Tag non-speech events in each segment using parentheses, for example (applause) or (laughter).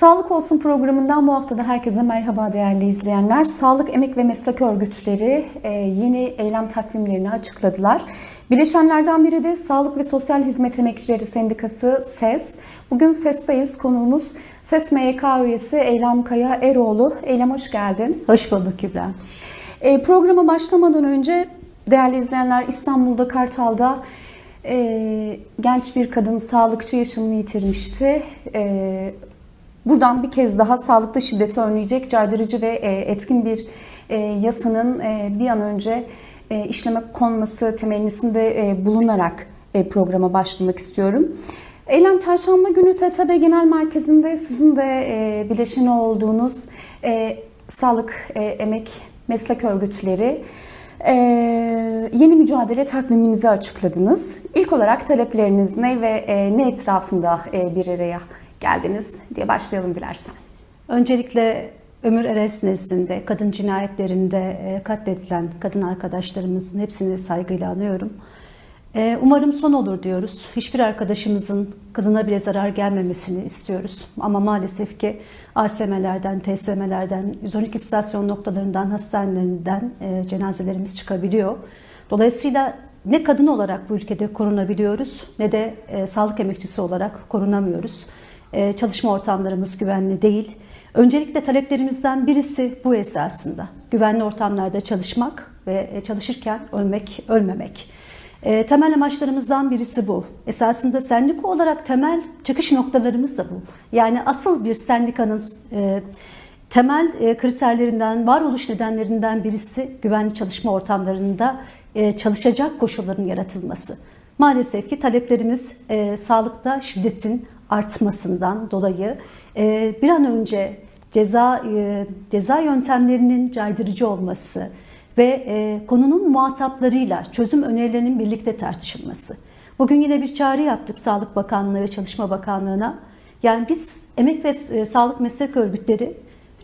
Sağlık Olsun programından bu hafta da herkese merhaba değerli izleyenler. Sağlık Emek ve Meslek Örgütleri e, yeni eylem takvimlerini açıkladılar. Bileşenlerden biri de Sağlık ve Sosyal Hizmet Emekçileri Sendikası SES. Bugün SES'teyiz. Konuğumuz SES MYK üyesi Eylem Kaya Eroğlu. Eylem hoş geldin. Hoş bulduk Kübra. E, programa başlamadan önce değerli izleyenler İstanbul'da Kartal'da e, genç bir kadın sağlıkçı yaşamını yitirmişti. E, buradan bir kez daha sağlıkta şiddeti önleyecek caydırıcı ve e, etkin bir e, yasanın e, bir an önce işleme konması temennisinde bulunarak programa başlamak istiyorum. Eylem Çarşamba günü TTB Genel Merkezi'nde sizin de bileşeni olduğunuz Sağlık Emek Meslek Örgütleri yeni mücadele takviminizi açıkladınız. İlk olarak talepleriniz ne ve ne etrafında e, bir araya geldiniz diye başlayalım dilersen. Öncelikle Ömür Eres nezdinde kadın cinayetlerinde e, katledilen kadın arkadaşlarımızın hepsini saygıyla anıyorum. E, Umarım son olur diyoruz. Hiçbir arkadaşımızın kadına bile zarar gelmemesini istiyoruz. Ama maalesef ki ASM'lerden, TSM'lerden, 112 istasyon noktalarından, hastanelerinden e, cenazelerimiz çıkabiliyor. Dolayısıyla ne kadın olarak bu ülkede korunabiliyoruz ne de sağlık emekçisi olarak korunamıyoruz. E, çalışma ortamlarımız güvenli değil. Öncelikle taleplerimizden birisi bu esasında. Güvenli ortamlarda çalışmak ve e, çalışırken ölmek, ölmemek. E, temel amaçlarımızdan birisi bu. Esasında sendika olarak temel çıkış noktalarımız da bu. Yani asıl bir sendikanın temel kriterlerinden, varoluş nedenlerinden birisi güvenli çalışma ortamlarında çalışacak koşulların yaratılması. Maalesef ki taleplerimiz e, sağlıkta şiddetin artmasından dolayı e, bir an önce ceza e, ceza yöntemlerinin caydırıcı olması ve e, konunun muhataplarıyla çözüm önerilerinin birlikte tartışılması. Bugün yine bir çağrı yaptık Sağlık Bakanlığı ve Çalışma Bakanlığı'na. Yani biz emek ve sağlık meslek örgütleri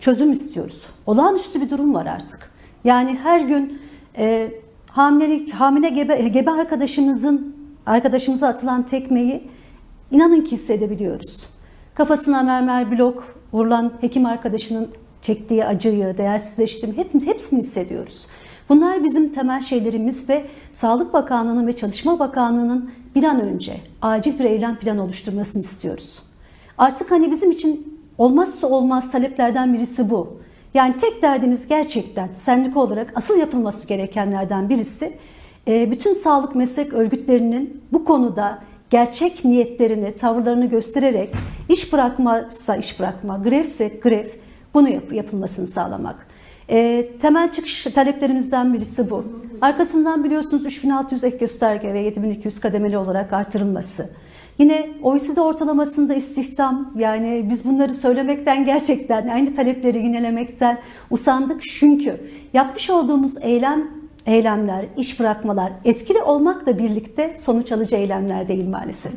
çözüm istiyoruz. Olağanüstü bir durum var artık. Yani her gün e, hamilelik, hamile gebe, gebe arkadaşımızın arkadaşımıza atılan tekmeyi inanın ki hissedebiliyoruz. Kafasına mermer blok vurulan hekim arkadaşının çektiği acıyı, değersizleştirme hep, hepsini hissediyoruz. Bunlar bizim temel şeylerimiz ve Sağlık Bakanlığı'nın ve Çalışma Bakanlığı'nın bir an önce acil bir eylem planı oluşturmasını istiyoruz. Artık hani bizim için olmazsa olmaz taleplerden birisi bu. Yani tek derdimiz gerçekten sendika olarak asıl yapılması gerekenlerden birisi e, bütün sağlık meslek örgütlerinin bu konuda gerçek niyetlerini, tavırlarını göstererek iş bırakmazsa iş bırakma, grevse grev bunu yap, yapılmasını sağlamak. E, temel çıkış taleplerimizden birisi bu. Arkasından biliyorsunuz 3600 ek gösterge ve 7200 kademeli olarak artırılması. Yine OECD ortalamasında istihdam yani biz bunları söylemekten gerçekten aynı talepleri yinelemekten usandık çünkü yapmış olduğumuz eylem eylemler, iş bırakmalar etkili olmakla birlikte sonuç alıcı eylemler değil maalesef.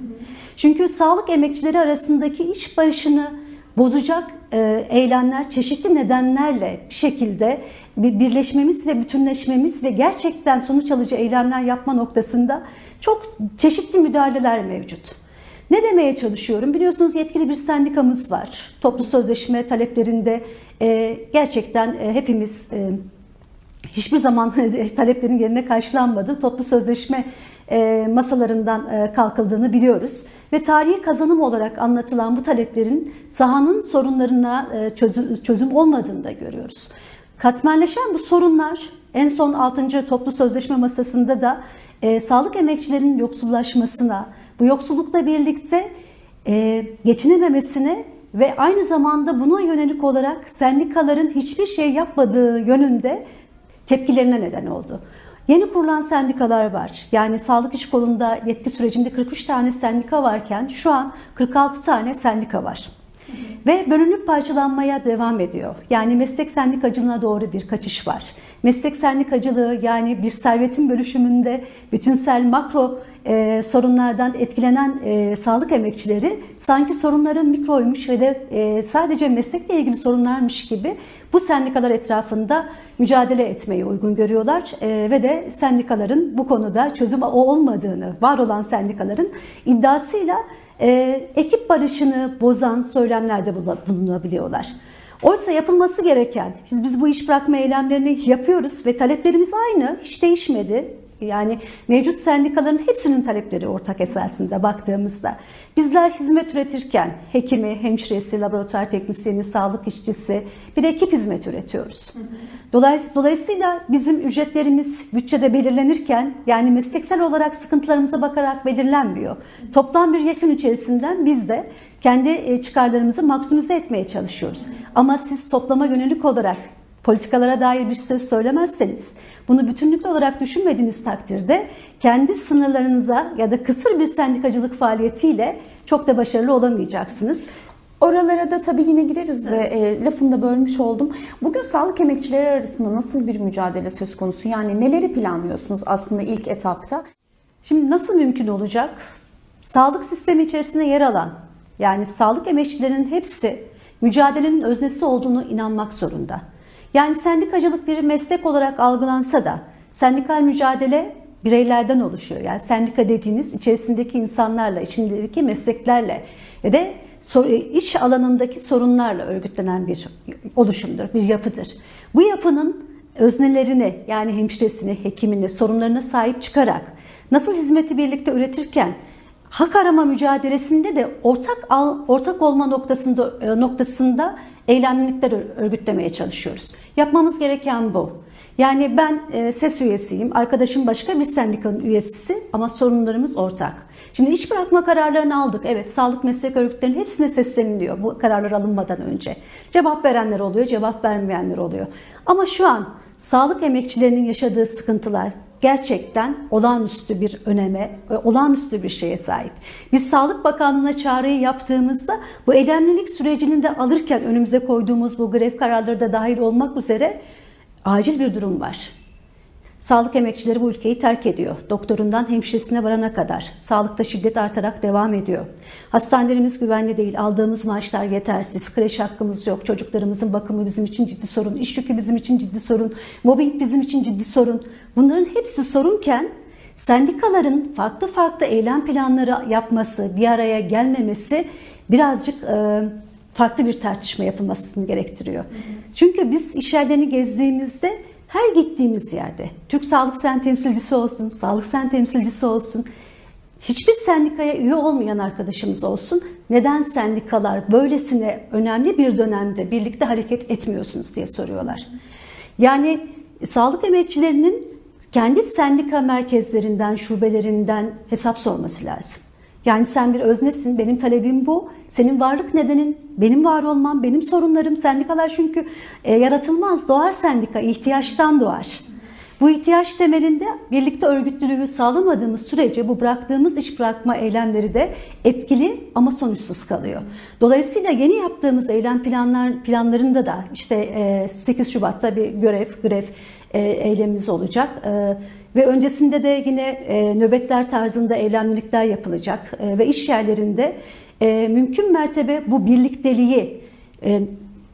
Çünkü sağlık emekçileri arasındaki iş barışını bozacak e, eylemler çeşitli nedenlerle bir şekilde bir birleşmemiz ve bütünleşmemiz ve gerçekten sonuç alıcı eylemler yapma noktasında çok çeşitli müdahaleler mevcut. Ne demeye çalışıyorum? Biliyorsunuz yetkili bir sendikamız var. Toplu sözleşme taleplerinde e, gerçekten e, hepimiz hiçbir zaman (laughs) taleplerin yerine karşılanmadı. Toplu sözleşme e, masalarından e, kalkıldığını biliyoruz. Ve tarihi kazanım olarak anlatılan bu taleplerin sahanın sorunlarına e, çözüm, olmadığını da görüyoruz. Katmerleşen bu sorunlar en son 6. toplu sözleşme masasında da e, sağlık emekçilerinin yoksullaşmasına, bu yoksullukla birlikte e, geçinememesine ve aynı zamanda buna yönelik olarak sendikaların hiçbir şey yapmadığı yönünde tepkilerine neden oldu. Yeni kurulan sendikalar var. Yani sağlık iş kolunda yetki sürecinde 43 tane sendika varken şu an 46 tane sendika var. Ve bölünüp parçalanmaya devam ediyor. Yani meslek sendikacılığına doğru bir kaçış var. Meslek sendikacılığı yani bir servetin bölüşümünde bütünsel makro e, sorunlardan etkilenen e, sağlık emekçileri sanki sorunların mikroymuş ve de e, sadece meslekle ilgili sorunlarmış gibi bu sendikalar etrafında mücadele etmeyi uygun görüyorlar E, ve de sendikaların bu konuda çözüm olmadığını, var olan sendikaların iddiasıyla e, ekip barışını bozan söylemlerde bulunabiliyorlar. Oysa yapılması gereken, biz, biz bu iş bırakma eylemlerini yapıyoruz ve taleplerimiz aynı, hiç değişmedi. Yani mevcut sendikaların hepsinin talepleri ortak esasında baktığımızda. Bizler hizmet üretirken hekimi, hemşiresi, laboratuvar teknisyeni, sağlık işçisi bir ekip hizmet üretiyoruz. Dolayısıyla, dolayısıyla bizim ücretlerimiz bütçede belirlenirken yani mesleksel olarak sıkıntılarımıza bakarak belirlenmiyor. Toplam bir yekün içerisinden biz de kendi çıkarlarımızı maksimize etmeye çalışıyoruz. Ama siz toplama yönelik olarak politikalara dair bir söz söylemezseniz, bunu bütünlüklü olarak düşünmediğiniz takdirde kendi sınırlarınıza ya da kısır bir sendikacılık faaliyetiyle çok da başarılı olamayacaksınız. Oralara da tabii yine gireriz de e, lafını da bölmüş oldum. Bugün sağlık emekçileri arasında nasıl bir mücadele söz konusu? Yani neleri planlıyorsunuz aslında ilk etapta? Şimdi nasıl mümkün olacak? Sağlık sistemi içerisinde yer alan yani sağlık emekçilerinin hepsi mücadelenin öznesi olduğunu inanmak zorunda. Yani sendikacılık bir meslek olarak algılansa da sendikal mücadele bireylerden oluşuyor. Yani sendika dediğiniz içerisindeki insanlarla, içindeki mesleklerle ve de iş alanındaki sorunlarla örgütlenen bir oluşumdur, bir yapıdır. Bu yapının öznelerini yani hemşiresini, hekimini, sorunlarına sahip çıkarak nasıl hizmeti birlikte üretirken hak arama mücadelesinde de ortak ortak olma noktasında noktasında eylemlilikler örgütlemeye çalışıyoruz. Yapmamız gereken bu. Yani ben e, SES üyesiyim, arkadaşım başka bir sendikanın üyesi ama sorunlarımız ortak. Şimdi iş bırakma kararlarını aldık. Evet, sağlık meslek örgütlerinin hepsine sesleniliyor bu kararlar alınmadan önce. Cevap verenler oluyor, cevap vermeyenler oluyor. Ama şu an sağlık emekçilerinin yaşadığı sıkıntılar, gerçekten olağanüstü bir öneme, olağanüstü bir şeye sahip. Biz Sağlık Bakanlığı'na çağrıyı yaptığımızda bu eylemlilik sürecini de alırken önümüze koyduğumuz bu grev kararları da dahil olmak üzere acil bir durum var. Sağlık emekçileri bu ülkeyi terk ediyor. Doktorundan hemşiresine varana kadar. Sağlıkta şiddet artarak devam ediyor. Hastanelerimiz güvenli değil. Aldığımız maaşlar yetersiz. Kreş hakkımız yok. Çocuklarımızın bakımı bizim için ciddi sorun. İş yükü bizim için ciddi sorun. Mobbing bizim için ciddi sorun. Bunların hepsi sorunken sendikaların farklı farklı eylem planları yapması, bir araya gelmemesi birazcık e, farklı bir tartışma yapılmasını gerektiriyor. Çünkü biz iş yerlerini gezdiğimizde her gittiğimiz yerde Türk Sağlık Sen temsilcisi olsun, Sağlık Sen temsilcisi olsun, hiçbir sendikaya üye olmayan arkadaşımız olsun. Neden sendikalar böylesine önemli bir dönemde birlikte hareket etmiyorsunuz diye soruyorlar. Yani sağlık emekçilerinin kendi sendika merkezlerinden, şubelerinden hesap sorması lazım. Yani sen bir öznesin, benim talebim bu. Senin varlık nedenin, benim var olmam, benim sorunlarım. Sendikalar çünkü e, yaratılmaz, doğar sendika, ihtiyaçtan doğar. Bu ihtiyaç temelinde birlikte örgütlülüğü sağlamadığımız sürece bu bıraktığımız iş bırakma eylemleri de etkili ama sonuçsuz kalıyor. Dolayısıyla yeni yaptığımız eylem planlar planlarında da işte 8 Şubat'ta bir görev, grev eylemimiz olacak. Ve öncesinde de yine e, nöbetler tarzında eylemlilikler yapılacak e, ve iş yerlerinde e, mümkün mertebe bu birlikteliği e,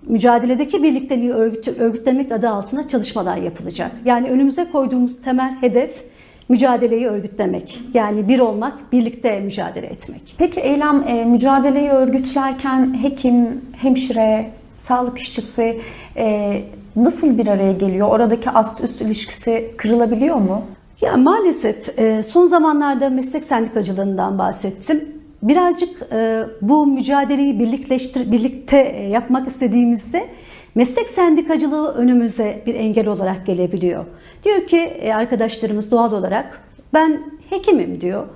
mücadeledeki birlikteliği örgüt, örgütlemek adı altında çalışmalar yapılacak. Yani önümüze koyduğumuz temel hedef mücadeleyi örgütlemek. Yani bir olmak, birlikte mücadele etmek. Peki eylem e, mücadeleyi örgütlerken hekim, hemşire, sağlık işçisi e, nasıl bir araya geliyor? Oradaki ast üst ilişkisi kırılabiliyor mu? Ya maalesef e, son zamanlarda meslek sendikacılığından bahsettim. Birazcık e, bu mücadeleyi birlikleştir, birlikte e, yapmak istediğimizde meslek sendikacılığı önümüze bir engel olarak gelebiliyor. Diyor ki arkadaşlarımız doğal olarak ben hekimim diyor.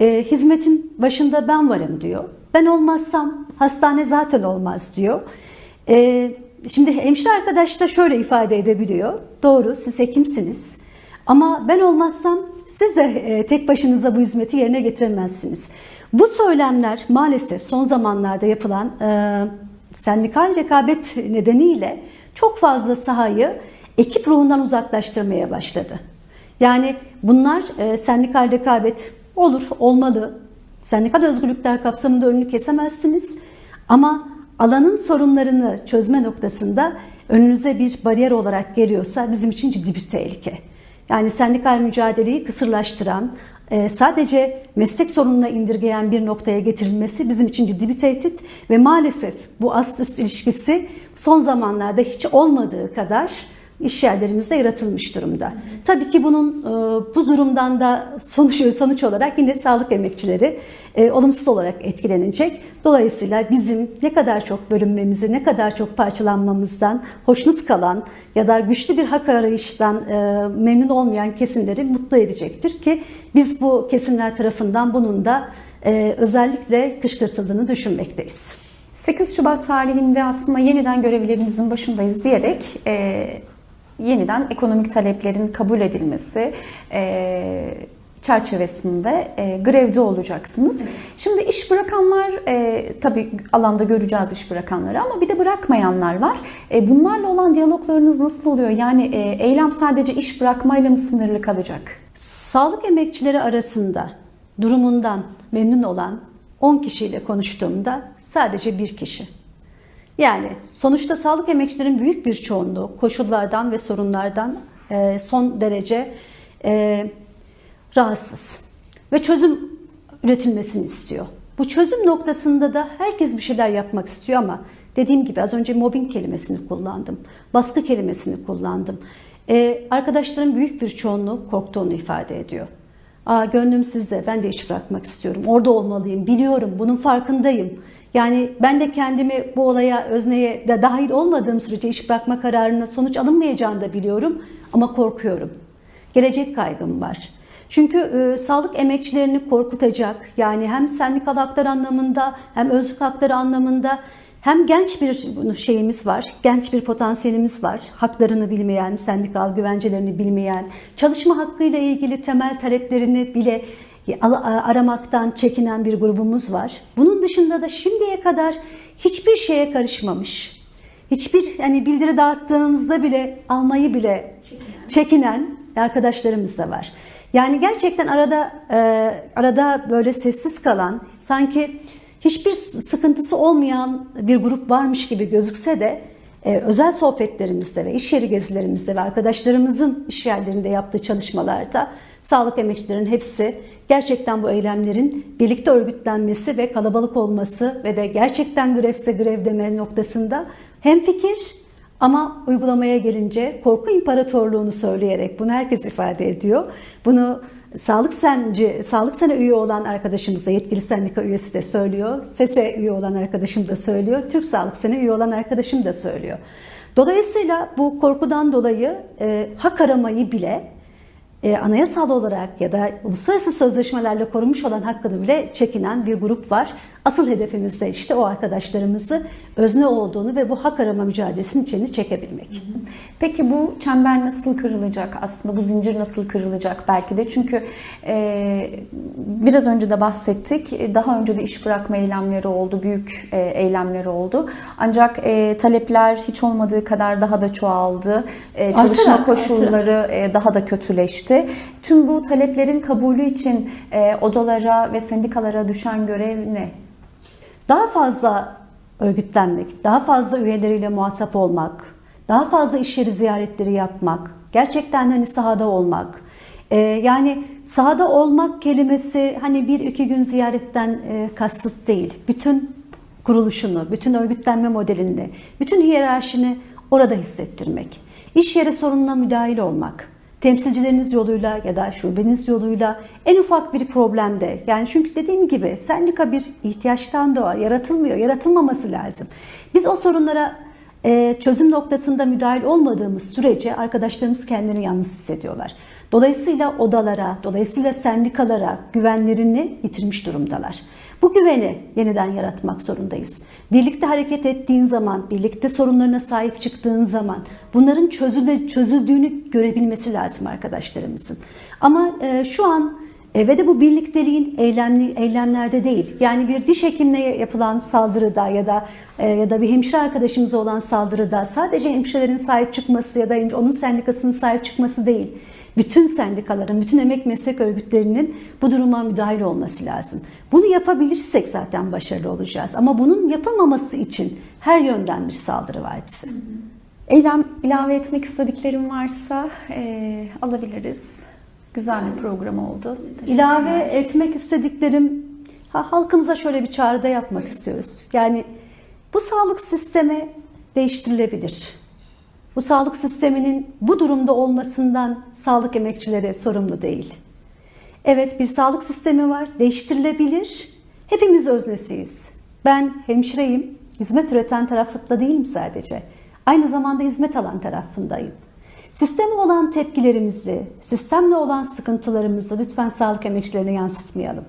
Hizmetin başında ben varım diyor. Ben olmazsam hastane zaten olmaz diyor. Şimdi hemşire arkadaş da şöyle ifade edebiliyor. Doğru siz hekimsiniz ama ben olmazsam siz de e, tek başınıza bu hizmeti yerine getiremezsiniz. Bu söylemler maalesef son zamanlarda yapılan e, sendikal rekabet nedeniyle çok fazla sahayı ekip ruhundan uzaklaştırmaya başladı. Yani bunlar e, sendikal rekabet Olur, olmalı. Sendikal özgürlükler kapsamında önünü kesemezsiniz. Ama alanın sorunlarını çözme noktasında önünüze bir bariyer olarak geliyorsa bizim için ciddi bir tehlike. Yani sendikal mücadeleyi kısırlaştıran, e, sadece meslek sorununa indirgeyen bir noktaya getirilmesi bizim için ciddi bir tehdit ve maalesef bu ast üst ilişkisi son zamanlarda hiç olmadığı kadar iş yerlerimizde yaratılmış durumda. Tabii ki bunun e, bu durumdan da sonuç sonuç olarak yine sağlık emekçileri e, olumsuz olarak etkilenecek. Dolayısıyla bizim ne kadar çok bölünmemizi, ne kadar çok parçalanmamızdan hoşnut kalan ya da güçlü bir hak arayıştan e, memnun olmayan kesimleri mutlu edecektir ki biz bu kesimler tarafından bunun da özellikle kışkırtıldığını düşünmekteyiz. 8 Şubat tarihinde aslında yeniden görevlerimizin başındayız diyerek e, yeniden ekonomik taleplerin kabul edilmesi e, çerçevesinde e, grevde olacaksınız. Şimdi iş bırakanlar e, tabii alanda göreceğiz iş bırakanları ama bir de bırakmayanlar var. E, bunlarla olan diyaloglarınız nasıl oluyor? Yani e, eylem sadece iş bırakmayla mı sınırlı kalacak? Sağlık emekçileri arasında durumundan memnun olan 10 kişiyle konuştuğumda sadece bir kişi. Yani sonuçta sağlık emekçilerin büyük bir çoğunluğu koşullardan ve sorunlardan e, son derece e, rahatsız ve çözüm üretilmesini istiyor. Bu çözüm noktasında da herkes bir şeyler yapmak istiyor ama dediğim gibi az önce mobbing kelimesini kullandım, baskı kelimesini kullandım. Ee, arkadaşların büyük bir çoğunluğu korktuğunu ifade ediyor. Aa, gönlüm sizde, ben de iş bırakmak istiyorum, orada olmalıyım, biliyorum, bunun farkındayım. Yani ben de kendimi bu olaya, özneye de dahil olmadığım sürece iş bırakma kararına sonuç alınmayacağını da biliyorum ama korkuyorum. Gelecek kaygım var. Çünkü e, sağlık emekçilerini korkutacak yani hem sendikal haklar anlamında hem özlük hakları anlamında hem genç bir şeyimiz var, genç bir potansiyelimiz var. Haklarını bilmeyen, sendikal güvencelerini bilmeyen, çalışma hakkıyla ilgili temel taleplerini bile aramaktan çekinen bir grubumuz var. Bunun dışında da şimdiye kadar hiçbir şeye karışmamış. Hiçbir yani bildiri dağıttığımızda bile almayı bile çekinen, çekinen arkadaşlarımız da var. Yani gerçekten arada e, arada böyle sessiz kalan, sanki hiçbir sıkıntısı olmayan bir grup varmış gibi gözükse de e, özel sohbetlerimizde ve iş yeri gezilerimizde ve arkadaşlarımızın iş yerlerinde yaptığı çalışmalarda sağlık emekçilerin hepsi gerçekten bu eylemlerin birlikte örgütlenmesi ve kalabalık olması ve de gerçekten grevse grev deme noktasında hem fikir ama uygulamaya gelince korku imparatorluğunu söyleyerek bunu herkes ifade ediyor. Bunu Sağlık Senci, Sağlık Sene üye olan arkadaşımız da yetkili sendika üyesi de söylüyor. SESE üye olan arkadaşım da söylüyor. Türk Sağlık Sene üye olan arkadaşım da söylüyor. Dolayısıyla bu korkudan dolayı e, hak aramayı bile e, anayasal olarak ya da uluslararası sözleşmelerle korunmuş olan hakkını bile çekinen bir grup var. Asıl hedefimiz de işte o arkadaşlarımızı özne olduğunu ve bu hak arama mücadelesinin içine çekebilmek. Peki bu çember nasıl kırılacak? Aslında bu zincir nasıl kırılacak belki de? Çünkü e, biraz önce de bahsettik. E, daha önce de iş bırakma eylemleri oldu büyük e, eylemleri oldu. Ancak e, talepler hiç olmadığı kadar daha da çoğaldı. E, çalışma Artarak, koşulları e, daha da kötüleşti. Tüm bu taleplerin kabulü için e, odalara ve sendikalara düşen görev ne? Daha fazla örgütlenmek, daha fazla üyeleriyle muhatap olmak, daha fazla iş yeri ziyaretleri yapmak, gerçekten hani sahada olmak. Ee, yani sahada olmak kelimesi hani bir iki gün ziyaretten e, kasıt değil. Bütün kuruluşunu, bütün örgütlenme modelini, bütün hiyerarşini orada hissettirmek. İş yeri sorununa müdahil olmak temsilcileriniz yoluyla ya da şubeniz yoluyla en ufak bir problemde yani çünkü dediğim gibi sendika bir ihtiyaçtan doğar, yaratılmıyor, yaratılmaması lazım. Biz o sorunlara e, çözüm noktasında müdahil olmadığımız sürece arkadaşlarımız kendini yalnız hissediyorlar. Dolayısıyla odalara, dolayısıyla sendikalara güvenlerini yitirmiş durumdalar. Bu güveni yeniden yaratmak zorundayız. Birlikte hareket ettiğin zaman, birlikte sorunlarına sahip çıktığın zaman bunların çözüldü, çözüldüğünü görebilmesi lazım arkadaşlarımızın. Ama e, şu an e, ve de bu birlikteliğin eylemli eylemlerde değil. Yani bir diş hekimine yapılan saldırıda ya da e, ya da bir hemşire arkadaşımıza olan saldırıda sadece hemşirelerin sahip çıkması ya da onun sendikasının sahip çıkması değil. Bütün sendikaların, bütün emek meslek örgütlerinin bu duruma müdahil olması lazım. Bunu yapabilirsek zaten başarılı olacağız. Ama bunun yapılmaması için her yönden bir saldırı var bize. Eylem ilave etmek istediklerim varsa e, alabiliriz. Güzel bir program oldu. İlave etmek istediklerim, ha, halkımıza şöyle bir çağrıda yapmak istiyoruz. Yani bu sağlık sistemi değiştirilebilir. Bu sağlık sisteminin bu durumda olmasından sağlık emekçileri sorumlu değil. Evet bir sağlık sistemi var, değiştirilebilir. Hepimiz öznesiyiz. Ben hemşireyim, hizmet üreten tarafta değilim sadece. Aynı zamanda hizmet alan tarafındayım. Sisteme olan tepkilerimizi, sistemle olan sıkıntılarımızı lütfen sağlık emekçilerine yansıtmayalım.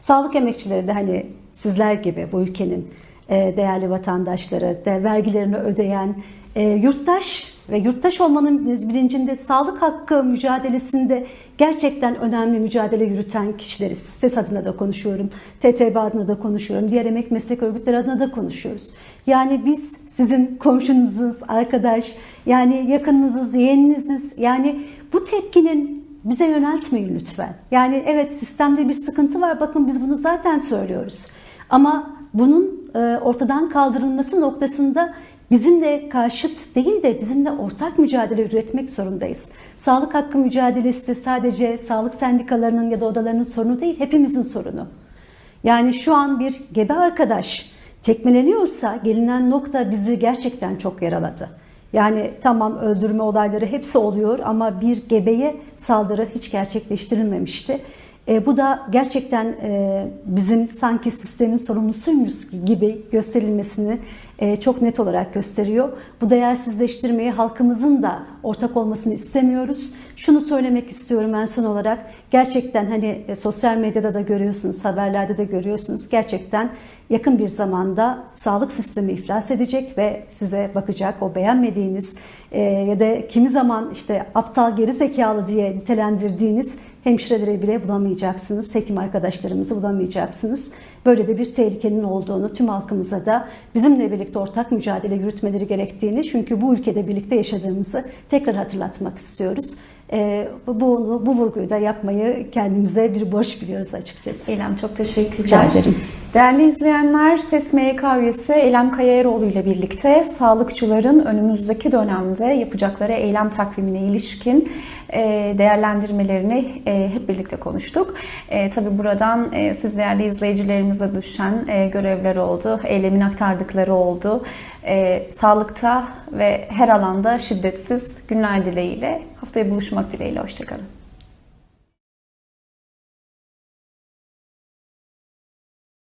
Sağlık emekçileri de hani sizler gibi bu ülkenin değerli vatandaşları, de vergilerini ödeyen e, yurttaş ve yurttaş olmanın bilincinde sağlık hakkı mücadelesinde gerçekten önemli mücadele yürüten kişileriz. SES adına da konuşuyorum, TTB adına da konuşuyorum, diğer emek meslek örgütleri adına da konuşuyoruz. Yani biz sizin komşunuzuz, arkadaş, yani yakınınızız, yeğeniniziz. Yani bu tepkinin bize yöneltmeyin lütfen. Yani evet sistemde bir sıkıntı var. Bakın biz bunu zaten söylüyoruz. Ama bunun e, ortadan kaldırılması noktasında bizimle karşıt değil de bizimle ortak mücadele üretmek zorundayız. Sağlık hakkı mücadelesi sadece sağlık sendikalarının ya da odalarının sorunu değil, hepimizin sorunu. Yani şu an bir gebe arkadaş tekmeleniyorsa gelinen nokta bizi gerçekten çok yaraladı. Yani tamam öldürme olayları hepsi oluyor ama bir gebeye saldırı hiç gerçekleştirilmemişti. E, bu da gerçekten e, bizim sanki sistemin sorumlusuymuş gibi gösterilmesini e, çok net olarak gösteriyor. Bu değersizleştirmeye halkımızın da ortak olmasını istemiyoruz. Şunu söylemek istiyorum en son olarak. Gerçekten hani e, sosyal medyada da görüyorsunuz, haberlerde de görüyorsunuz. Gerçekten yakın bir zamanda sağlık sistemi iflas edecek ve size bakacak o beğenmediğiniz e, ya da kimi zaman işte aptal geri zekalı diye nitelendirdiğiniz hemşireleri bile bulamayacaksınız. Hekim arkadaşlarımızı bulamayacaksınız. Böyle de bir tehlikenin olduğunu tüm halkımıza da bizimle birlikte ortak mücadele yürütmeleri gerektiğini çünkü bu ülkede birlikte yaşadığımızı tekrar hatırlatmak istiyoruz. Ee, bu, bu, bu vurguyu da yapmayı kendimize bir borç biliyoruz açıkçası. Eylem çok teşekkürler. Rica ederim. Değerli izleyenler, SES MYK üyesi Eylem Kayaeroğlu ile birlikte sağlıkçıların önümüzdeki dönemde yapacakları eylem takvimine ilişkin e, değerlendirmelerini e, hep birlikte konuştuk. E, tabii buradan siz değerli izleyicilerimize düşen görevler oldu, eylemin aktardıkları oldu. Sağlıkta ve her alanda şiddetsiz günler dileğiyle haftaya buluşmak dileğiyle. Hoşçakalın.